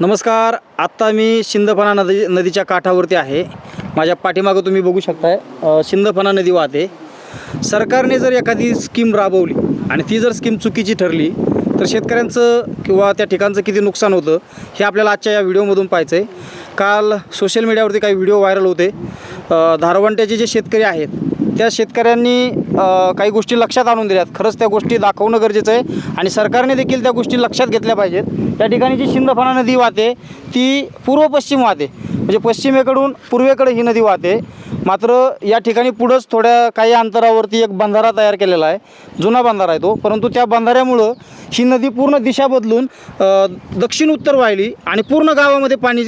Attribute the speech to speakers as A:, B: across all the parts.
A: नमस्कार आत्ता मी शिंदफणा नदी नदीच्या काठावरती आहे. माझ्या पाठीमागं तुम्ही बघू शकताय शिंदफणा नदी वाहते. सरकारने जर एखादी स्कीम राबवली आणि ती जर स्कीम चुकीची ठरली तर शेतकऱ्यांचं किंवा त्या ठिकाणचं किती नुकसान होतं हे आपल्याला आजच्या या व्हिडिओमधून पाहायचं आहे काल सोशल मीडियावरती काही व्हिडिओ व्हायरल होते. धारवंट्याचे जे शेतकरी आहेत त्या शेतकऱ्यांनी काही गोष्टी लक्षात आणून दिल्यात. खरंच त्या गोष्टी दाखवणं गरजेचं आहे आणि सरकारने देखील त्या गोष्टी लक्षात घेतल्या पाहिजेत. त्या ठिकाणी जी शिंदफणा नदी वाहते ती पूर्व पश्चिम वाहते. म्हणजे पश्चिमेकडून पूर्वेकडे ही नदी वाहते. मात्र या ठिकाणी पुढंच थोड्या काही अंतरावरती एक बंधारा तयार केलेला आहे. जुना बंधारा आहे तो. परंतु त्या बंधाऱ्यामुळं ही नदी पूर्ण दिशा बदलून दक्षिण उत्तर वाहिली आणि पूर्ण गावामध्ये पाणी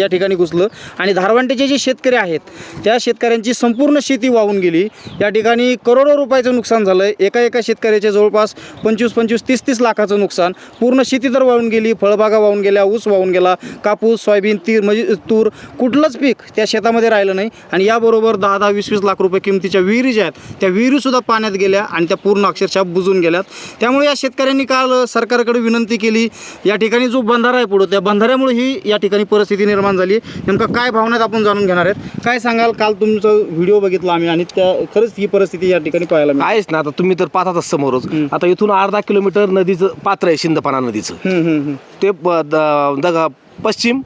A: या ठिकाणी घुसलं. आणि धारवांटेचे जे शेतकरी आहेत त्या शेतकऱ्यांची संपूर्ण शेती वाहून गेली. या ठिकाणी करोडो रुपयाचं नुकसान झालं आहे एका एका शेतकऱ्याचे जवळपास पंचवीस पंचवीस तीस तीस लाखाचं नुकसान. पूर्ण शेती तर वाहून गेली फळबागा वाहून गेल्या ऊस वाहून गेला कापूस सोयाबीन तीर म्हणजे तूर कुठलंच पीक त्या शेतामध्ये राहिलं नाही. आणि याबरोबर दहा दहा वीस वीस लाख रुपये किमतीच्या विहिरी ज्या आहेत त्या विहिरीसुद्धा पाण्यात गेल्या आणि त्या पूर्ण अक्षरशः बुजून गेल्यात. त्यामुळे या शेतकऱ्यांनी काल सरकारकडे विनंती केली या ठिकाणी जो बंधारा आहे पुढं त्या बंधाऱ्यामुळे ही या ठिकाणी परिस्थिती निर्माण झाली. नेमकं काय भावनात आपण जाणून घेणार आहेत. काय सांगाल? काल तुमचा व्हिडिओ बघितला आम्ही आणि त्या खरंच ही परिस्थिती या ठिकाणी पाहायला मिळाली.
B: आहेच ना आता तुम्ही तर पाहतातच समोरच. आता इथून अर्धा किलोमीटर नदीचं पात्र आहे शिंदपाना नदीचं
A: हम्म, हम्म, हम्म.
B: ते ब- द- दगा पश्चिम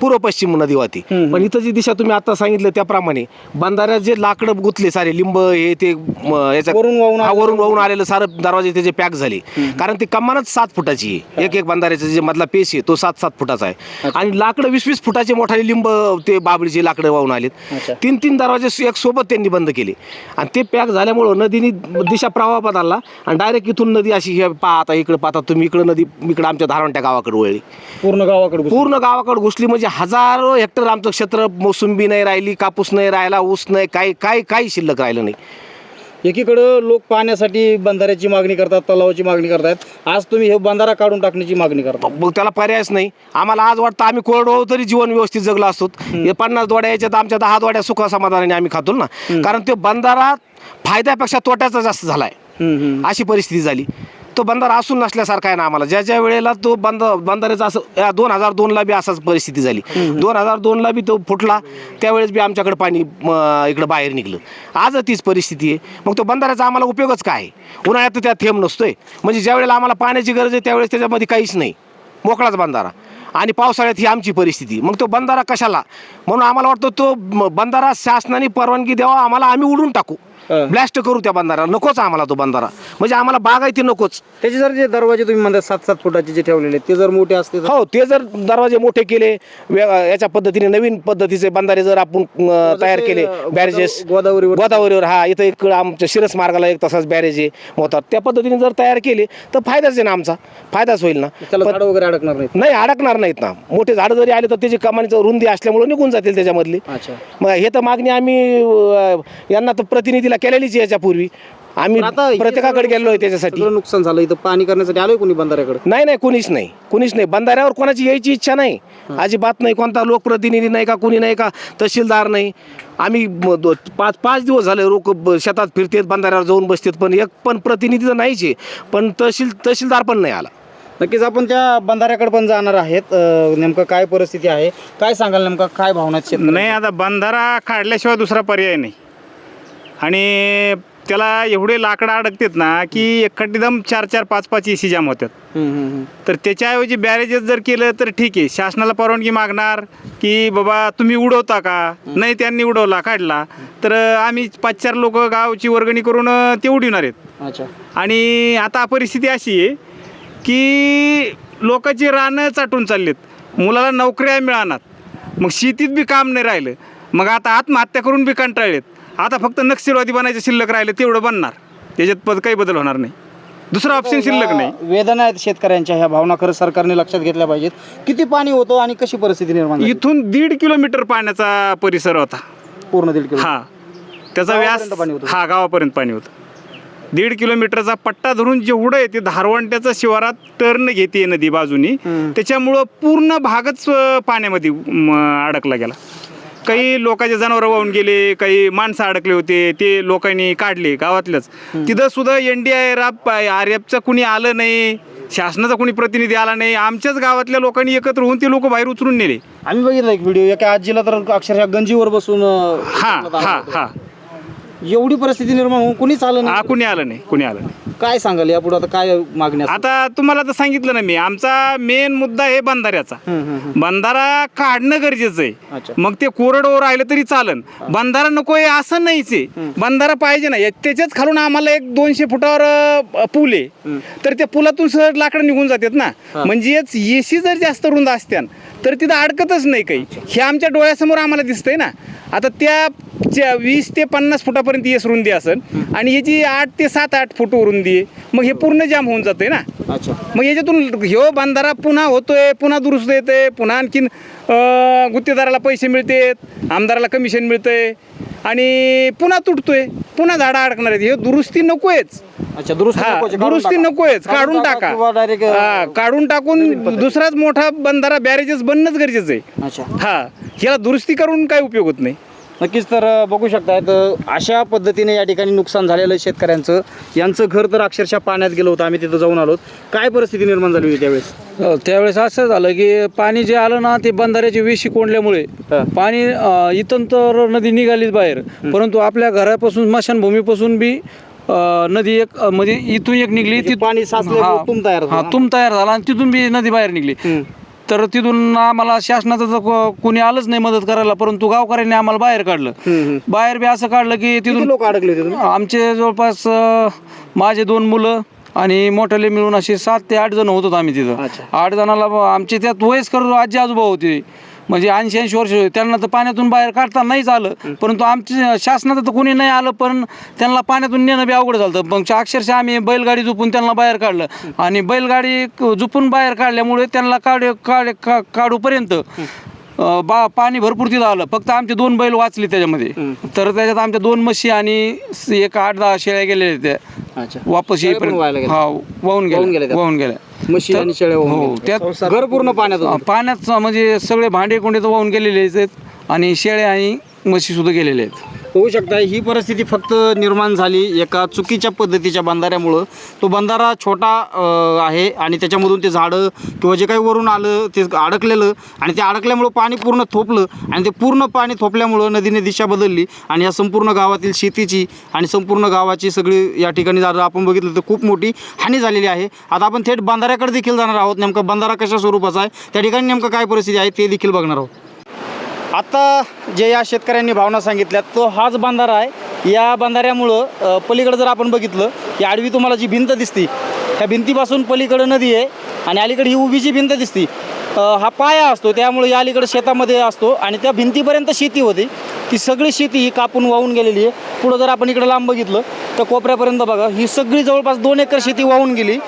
B: पूर्व पश्चिम नदी वाहते. पण इथं जी दिशा तुम्ही आता सांगितलं त्याप्रमाणे बंधाऱ्यात जे लाकडं गुतले सारे लिंब हे ते म, याच्या
A: वरून वाहून
B: हा,
A: आलेलं.
B: वरून वाहून आलेलं सारं दरवाजे त्याचे पॅक झाले. कारण ती कमानच सात फुटाची आहे. एक एक बंधाऱ्याचा जे मधला पेस आहे तो सात सात फुटाचा आहे. आणि लाकडं वीस वीस फुटाचे मोठाले लिंब ते बाबळीचे लाकडं वाहून आलेत.
A: अच्छा.
B: तीन तीन दरवाजे एक सोबत त्यांनी बंद केले. आणि ते पॅक झाल्यामुळं नदीने दिशा प्रवाह बदलला आणि डायरेक्ट इथून नदी अशी हे पहा आता इकडे पाहता तुम्ही इकडं नदी इकडं आमच्या धारवंट्या गावाकडे वळली.
A: पूर्ण गावाकडे घुसली.
B: पूर्ण गावाकडे घुसली. म्हणजे हजारो हेक्टर आमचं क्षेत्र मोसंबी नाही राहिली कापूस नाही राहिला ऊस नाही काही काही काही शिल्लक राहिलं नाही.
A: एकीकडं लोक पाण्यासाठी बंधाऱ्याची मागणी करतात तलावाची मागणी करतात. आज तुम्ही हे बंधारा काढून टाकण्याची मागणी करता.
B: मग त्याला पर्यायच नाही. आम्हाला आज वाटतं आम्ही कोरडवाहू तरी जीवन व्यवस्थित जगलो असतो. हे पन्नास दोड्या याच्यात आमच्या दहा दोड्या सुख समाधानाने आम्ही खातो ना. कारण तो बंधारा फायद्यापेक्षा तोट्याचा जास्त झालाय.
A: हम्म, हम्म.
B: अशी परिस्थिती झाली. तो बंधारा असून नसल्यासारखा आहे ना आम्हाला. ज्या ज्या वेळेला तो बंद बंधाऱ्याचा असं दोन हजार दोनला बी असाच परिस्थिती झाली. दोन हजार दोनला बी तो फुटला त्यावेळेस बी आमच्याकडे पाणी इकडं बाहेर निघलं. आज तीच परिस्थिती आहे. मग तो बंधाऱ्याचा आम्हाला उपयोगच काय आहे? उन्हाळ्यात त्यात थेंब नसतोय. म्हणजे ज्या वेळेला आम्हाला पाण्याची गरज आहे त्यावेळेस त्याच्यामध्ये काहीच नाही. मोकळाच बंधारा आणि पावसाळ्यात ही आमची परिस्थिती. मग तो बंधारा कशाला? म्हणून आम्हाला वाटतं तो बंधारा शासनाने परवानगी द्यावा आम्हाला आम्ही उडून टाकू. ब्लॅस्ट करू त्या बंधारा. नकोच आम्हाला तो बंधारा. म्हणजे आम्हाला बागायती नकोच.
A: त्याचे जर जे दरवाजे तुम्ही म्हणता सात सात फुटाचे जे ठेवलेले ते जर मोठे असते तर?
B: हो ते जर दरवाजे मोठे केले याच्या पद्धतीने नवीन पद्धतीचे बंधारे जर आपण अं, तयार केले बॅरेजेस
A: गोदावरीवर-
B: गोदावरीवर हा इथं एक आमच्या शिरस मार्गाला एक तसाच बॅरेज आहे मोतात त्या पद्धतीने जर तयार केले तर फायदाच आहे ना आमचा. फायदाच होईल ना.
A: त्याला झाडं वगैरे अडकणार नाहीत.
B: नाही अडकणार नाहीत ना. मोठे झाडं जरी आले तर त्याची कमानीचं रुंदी असल्यामुळे निघून जातील त्याच्यामधली.
A: अच्छा.
B: मग हे तर मागणी आम्ही अं, यांना तर प्रतिनिधीला केलेलीच आहे याच्यापूर्वी. आम्ही प्रत्येकाकडे गेलेलो आहे त्याच्यासाठी.
A: सगळं नुकसान झालं. इथं पाणी करण्यासाठी आलोय कोणी बंधाऱ्याकडे?
B: नाही नाही कुणीच नाही. कुणीच नाही. बंधाऱ्यावर कोणाची यायची इच्छा नाही. अजिबात नाही. कोणता लोकप्रतिनिधी नाही का कुणी नाही का तहसीलदार नाही. आम्ही म- दो- पाच पाच दिवस झाले लोक ब- शेतात फिरतेत बंधाऱ्यावर जाऊन बसतेत. पण एक पण प्रतिनिधी तर नाहीच आहे. पण तहसील तहसीलदार पण नाही आला.
A: नक्कीच आपण त्या बंधाऱ्याकडे पण जाणार आहेत. अं, नेमकं काय परिस्थिती आहे? काय सांगाल नेमका? काय भावना आहेत शेतकऱ्यांच्या?
C: नाही आता बंधारा काढल्याशिवाय दुसरा पर्याय नाही. आणि त्याला एवढे लाकडं अडकतात ना की एकदम चार चार पाच पाच एसी जाम होतात. तर त्याच्याऐवजी बॅरेजेस जर केलं तर ठीक आहे. शासनाला परवानगी मागणार की बाबा तुम्ही उडवता का? नाही त्यांनी उडवला काढला. तर आम्ही पाच चार लोक गावची वर्गणी करून ते उडविणार आहेत. आणि आता परिस्थिती अशी आहे की लोकांची रानं चाटून चाललीत. मुलाला नोकऱ्या मिळणार मग शेतीत बी काम नाही राहिलं. मग आता आत्महत्या करून बी कंटाळलेत. आता फक्त नक्षलवादी बनायचं शिल्लक राहिलं तेवढं बनणार. त्याच्यात पद काही बदल होणार नाही. दुसरा ऑप्शन शिल्लक नाही.
A: वेदना आहेत शेतकऱ्यांच्या ह्या भावना खरं सरकारने लक्षात घेतल्या पाहिजेत. किती पाणी होतं आणि कशी परिस्थिती निर्माण झाली?
C: इथून दीड किलोमीटर पाण्याचा परिसर होता.
A: पूर्ण दीड किलो
C: हा. त्याचा व्यास
A: गावापर्यंत पाणी होतं?
C: हा गावापर्यंत पाणी होतं. दीड किलोमीटरचा पट्टा धरून जेवढं आहे ते धारवंट्याचा शिवारात टर्न घेते नदी बाजूनी.
A: हम्म.
C: त्याच्यामुळं पूर्ण भागच अं, पाण्यामध्ये म, अडकला गेला. काही लोकांचे जनावरं वाहून गेले काही माणसं अडकले होते ते लोकांनी काढले गावातलंच. तिथं सुद्धा एन डी आय राप आर एफचं कुणी आलं नाही शासनाचा कुणी प्रतिनिधी आला नाही आमच्याच गावातल्या लोकांनी एकत्र होऊन ते लोक बाहेर उचलून नेले.
A: आम्ही बघितलं एक व्हिडिओ एका आजीला तर अक्षरशः गंजीवर बसून अं,
C: हा हा. हा.
A: एवढी परिस्थिती निर्माण होऊन कुणीच आलं
C: हा
A: नाही
C: कुणी आलं नाही कुणी आलं नाही.
A: काय सांगाल? यापुढे आता काय मागणी असेल?
C: आता तुम्हाला तर सांगितलं ना मी आमचा मेन मुद्दा आहे बंधाऱ्याचा.
A: हम्म, हम्म, हम्म.
C: बंधारा काढणं गरजेचं
A: अच्छा.
C: आहे मग ते कोरडवर राहिलं तरी चालन. बंधारा नको आहे असं नाहीच आहे. बंधारा पाहिजे ना. या- त्याच्याच खालून आम्हाला एक दोनशे फुटावर अ, पूल आहे. तर त्या पुलातून सहज लाकडं निघून जातात ना. म्हणजेच एसी जर जास्त रुंद असत्यान तर तिथं अडकतच नाही काही. हे आमच्या डोळ्यासमोर आम्हाला दिसतंय ना. आता त्या वीस ते पन्नास फुटापर्यंत येस रुंदी असेल आणि याची आठ ते सात आठ फूट रुंदी आहे. मग हे पूर्ण जाम होऊन जाते ना?
A: अच्छा.
C: मग याच्यातून ह्यो बंधारा पुन्हा होतोय पुन्हा दुरुस्त येते पुन्हा आणखीन गुत्तेदाराला पैसे मिळतेत आमदाराला कमिशन मिळतंय आणि पुन्हा तुटतोय पुन्हा झाडं अडकणार आहेत. हे दुरुस्ती नकोयच.
A: अच्छा दुरुस्ती
C: दुरुस्ती
A: टाका.
C: नकोयच. काढून टाका हा, काढून टाकून दुसराच मोठा बंधारा बॅरेजेस बनणंच गरजेचं आहे. हा ह्याला दुरुस्ती करून काय उपयोग होत नाही.
A: नक्कीच तर बघू शकताय तर अशा पद्धतीने या ठिकाणी नुकसान झालेलं शेतकऱ्यांचं. यांचं घर तर अक्षरशः पाण्यात गेलं होतं आम्ही तिथं जाऊन आलो काय परिस्थिती निर्माण झाली होती त्यावेळेस?
D: त्यावेळेस असं झालं की पाणी जे आलं ना ते बंधाऱ्याची विशी कोंडल्यामुळे. पाणी अं, इथून तर नदी निघालीच बाहेर. परंतु आपल्या घरापासून स्मशानभूमीपासून बी नदी एक म्हणजे इथून एक निघली
A: म्हणजे
D: ती-
A: पाणी
D: हा,
A: तुंब तयार.
D: हा तुम तयार झाला आणि तिथून बी नदी बाहेर निघली. तर तिथून आम्हाला शासनाचं तर को- कोणी आलंच नाही मदत करायला परंतु गावकऱ्यांनी आम्हाला बाहेर काढलं. बाहेर बी असं काढलं की तिथून
A: लोक अडकले होते तुम्ही?
D: आमचे जवळपास अ, माझे दोन मुलं आणि मोठ्याले मिळून असे सात ते आठ जण होतो आम्ही तिथं
A: अच्छा.
D: आठ जणाला ब- आमचे त्यात वयस्कर आजी आजोबा होते म्हणजे ऐंशी ऐंशी वर्ष त्यांना तर पाण्यातून बाहेर काढता नाहीच आलं परंतु आमच्या शासनाचं तर कोणी नाही आलं पण त्यांना पाण्यातून नेणं बी अवघड झालं. मग अक्षरशः आम्ही बैलगाडी झुपून त्यांना बाहेर काढलं. आणि बैलगाडी झुपून बाहेर काढल्यामुळे त्यांना काढ काढ काढूपर्यंत बा पाणी भरपूर तिथं आलं. फक्त आमचे दोन बैल वाचले त्याच्यामध्ये. तर त्याच्यात आमच्या दोन म्हशी आणि एक आठ दहा शेळ्या गेलेल्या त्या वापस येईपर्यंत? हा वाहून
A: गेल्या?
D: वाहून गेल्या.
A: म्हशी आणि शेळ्या वाहून
D: हो
A: गेल्या.
D: त्यात
A: घर पूर्ण पाण्यात होतं.
D: पाण्यात म्हणजे सगळे भांडे कोंडे तर वाहून गेलेले आहेत आणि शेळ्या आणि म्हशी सुद्धा गेलेले आहेत
A: होऊ शकता. ही परिस्थिती फक्त निर्माण झाली एका चुकीच्या पद्धतीच्या बंधाऱ्यामुळं. तो बंधारा छोटा आहे आणि त्याच्यामधून ते झाडं किंवा जे काही वरून आलं ते अडकलेलं आणि ते अडकल्यामुळं पाणी पूर्ण थोपलं आणि ते पूर्ण पाणी थोपल्यामुळं नदीने दिशा बदलली आणि या संपूर्ण गावातील शेतीची आणि संपूर्ण गावाची सगळी या ठिकाणी जर आपण बघितलं तर खूप मोठी हानी झालेली आहे. आता आपण थेट बंधाऱ्याकडे देखील जाणार आहोत. नेमकं बंधारा कशा स्वरूपाचा आहे? त्या ठिकाणी नेमकं काय परिस्थिती आहे ते देखील बघणार आहोत. आता जे या शेतकऱ्यांनी भावना सांगितल्या तो हाच बांधारा आहे. या बांधाऱ्यामुळं पलीकडं जर आपण बघितलं की आडवी तुम्हाला जी भिंत दिसती त्या भिंतीपासून पलीकडं नदी आहे आणि अलीकडे ही उभी जी भिंत दिसती हा पाया असतो त्यामुळे या अलीकडे शेतामध्ये असतो आणि त्या भिंतीपर्यंत शेती होती. ती सगळी शेती ही कापून वाहून गेलेली आहे. पुढं जर आपण इकडे लांब बघितलं तर कोपऱ्यापर्यंत बघा ही सगळी जवळपास दोन एकर शेती वाहून गेली.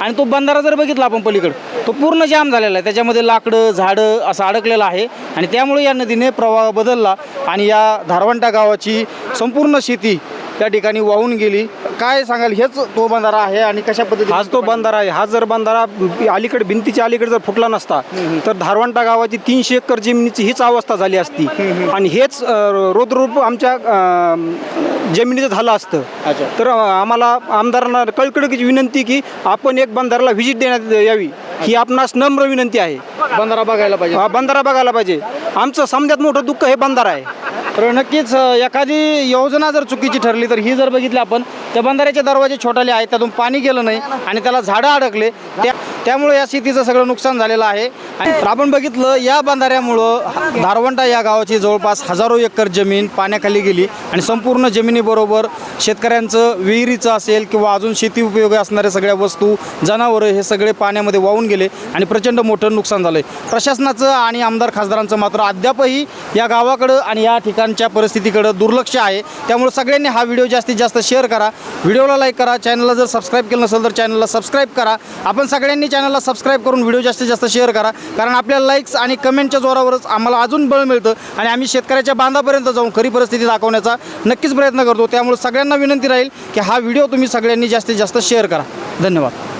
A: आणि तो बंधारा जर बघितला आपण पलीकडं तो पूर्ण जाम झालेला आहे. त्याच्यामध्ये लाकडं झाडं असं अडकलेलं आहे. आणि त्यामुळे या नदीने प्रवाह बदलला आणि या धारवंटा गावाची संपूर्ण शेती त्या ठिकाणी वाहून गेली. काय सांगाल हेच तो बंधारा आहे आणि कशा पद्धतीने
E: हाच तो बंधारा आहे. हा जर बंधारा अलीकडे भिंतीच्या अलीकडे जर फुटला नसता तर धारवंटा गावाची तीनशे एकर जमिनीची हीच अवस्था झाली असती. आणि हेच रोद्रूप आमच्या जमिनीचं झालं असतं. तर आम्हाला आमदारांना कळकळीची विनंती की आपण एक बंधाराला व्हिजिट देण्यात यावी. ही आपणास नम्र विनंती आहे.
A: बंधारा बघायला पाहिजे.
E: हा बंधारा बघायला पाहिजे. आमचं समजात मोठं दुःख हे बंधारा आहे.
A: तर नक्कीच एखादी योजना जर चुकीची ठरली तर ही जर बघितली आपण त्या बंधाऱ्याचे दरवाजे छोटाले आहेत त्यातून पाणी गेलं नाही आणि त्याला झाडं अडकले त्या त्यामुळे या शेतीचं सगळं नुकसान झालेलं आहे. आणि तर आपण बघितलं या बंधाऱ्यामुळं धारवंटा या गावाची जवळपास हजारो एकर जमीन पाण्याखाली गेली आणि संपूर्ण जमिनीबरोबर शेतकऱ्यांचं विहिरीचं असेल किंवा अजून शेती उपयोगी असणाऱ्या सगळ्या वस्तू जनावरं हे सगळे पाण्यामध्ये वाहून गेले आणि प्रचंड मोठं नुकसान झालं आहे प्रशासनाचं आणि आमदार खासदारांचं मात्र अद्यापही या गावाकडं आणि या ठिकाणी ठिकाणच्या परिस्थितीकडं दुर्लक्ष आहे. त्यामुळे सगळ्यांनी हा व्हिडिओ जास्तीत जास्त शेअर करा. व्हिडिओला लाईक करा. चॅनलला जर सबस्क्राईब केलं नसेल तर चॅनलला सबस्क्राईब करा. आपण सगळ्यांनी चॅनलला सबस्क्राईब करून व्हिडिओ जास्तीत जास्त शेअर करा. कारण आपल्या लाईक्स आणि कमेंटच्या जोरावरच आम्हाला अजून बळ मिळतं आणि आम्ही शेतकऱ्याच्या बांधापर्यंत जाऊन खरी परिस्थिती दाखवण्याचा नक्कीच प्रयत्न करतो. त्यामुळे सगळ्यांना विनंती राहील की हा व्हिडिओ तुम्ही सगळ्यांनी जास्तीत जास्त शेअर करा. धन्यवाद.